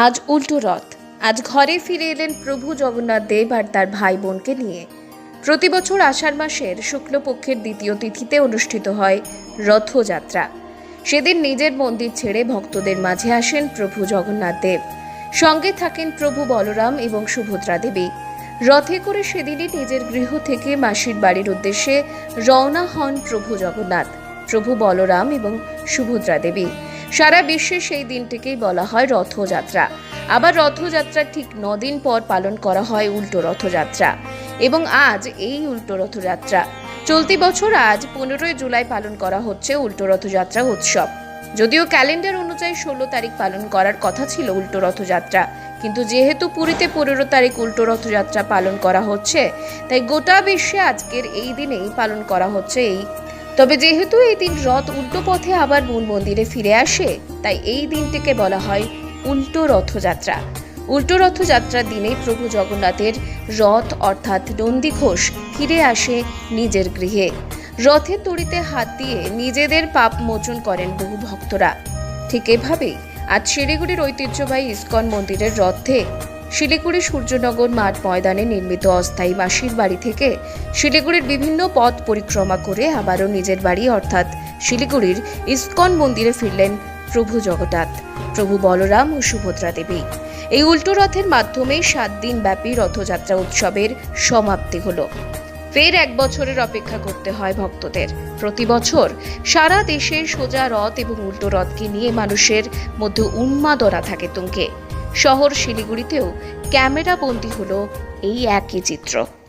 আজ উল্টো রথ। আজ ঘরে ফিরে এলেন প্রভু জগন্নাথ দেব আর তার ভাই বোনকে নিয়ে। প্রতি বছর আষাঢ় মাসের শুক্লপক্ষের দ্বিতীয় তিথিতে অনুষ্ঠিত হয় রথযাত্রা। সেদিন নিজের মন্দির ছেড়ে ভক্তদের মাঝে আসেন প্রভু জগন্নাথ দেব। সঙ্গে থাকেন প্রভু বলরাম এবং সুভদ্রা দেবী। রথে করে সেদিনই নিজের গৃহ থেকে মাসির বাড়ির উদ্দেশ্যে রওনা হন প্রভু জগন্নাথ, প্রভু বলরাম এবং সুভদ্রা দেবী। সারা বিশ্বে সেই দিনটিকেই বলা হয় রথযাত্রা। আবার রথযাত্রার ঠিক দিন পর পালন করা হয় উল্টো রথযাত্রা। এবং আজ এই উল্টো রথযাত্রা। চলতি বছর আজ পনেরোই জুলাই পালন করা হচ্ছে উল্টো রথযাত্রা উৎসব। যদিও ক্যালেন্ডার অনুযায়ী ষোলো তারিখ পালন করার কথা ছিল উল্টো রথযাত্রা, কিন্তু যেহেতু পুরীতে পনেরো তারিখ উল্টো রথযাত্রা পালন করা হচ্ছে, তাই গোটা বিশ্বে আজকের এই দিনেই পালন করা হচ্ছে এই তবে যেহেতু এই দিন রথ উল্টো পথে আবার মূল মন্দিরে ফিরে আসে, তাই এই দিনটিকে বলা হয় উল্টো রথযাত্রা। উল্টো রথযাত্রার দিনে প্রভু জগন্নাথের রথ অর্থাৎ নন্দীঘোষ ফিরে আসে নিজের গৃহে। রথের তড়িতে হাত দিয়ে নিজেদের পাপ মোচন করেন বহু ভক্তরা। ঠিক এভাবেই আজ শিলিগুড়ির ঐতিহ্যবাহী ইস্কন মন্দিরের রথে শিলিগুড়ি সূর্যনগর মাঠ ময়দানে নির্মিত অস্থায়ী মাসির বাড়ি থেকে শিলিগুড়ির বিভিন্ন পথ পরিক্রমা করে আবারও নিজের বাড়ি, অর্থাৎ শিলিগুড়ির ইস্কন মন্দিরে ফিরলেন প্রভু জগন্নাথ। প্রভু বলরাম ও সুভদ্রা দেবী। এই উল্টো রথের মাধ্যমে সাত দিন ব্যাপী রথযাত্রা উৎসবের সমাপ্তি হলো। ফের এক বছরের অপেক্ষা করতে হয় ভক্তদের। প্রতি বছর সারা দেশে সোজা রথ এবং উল্টো রথকে নিয়ে মানুষের মধ্যে উন্মাদনা থাকে তুঙ্গে। শহর শিলিগুড়িতেও ক্যামেরা বন্দী হলো এই একই চিত্র।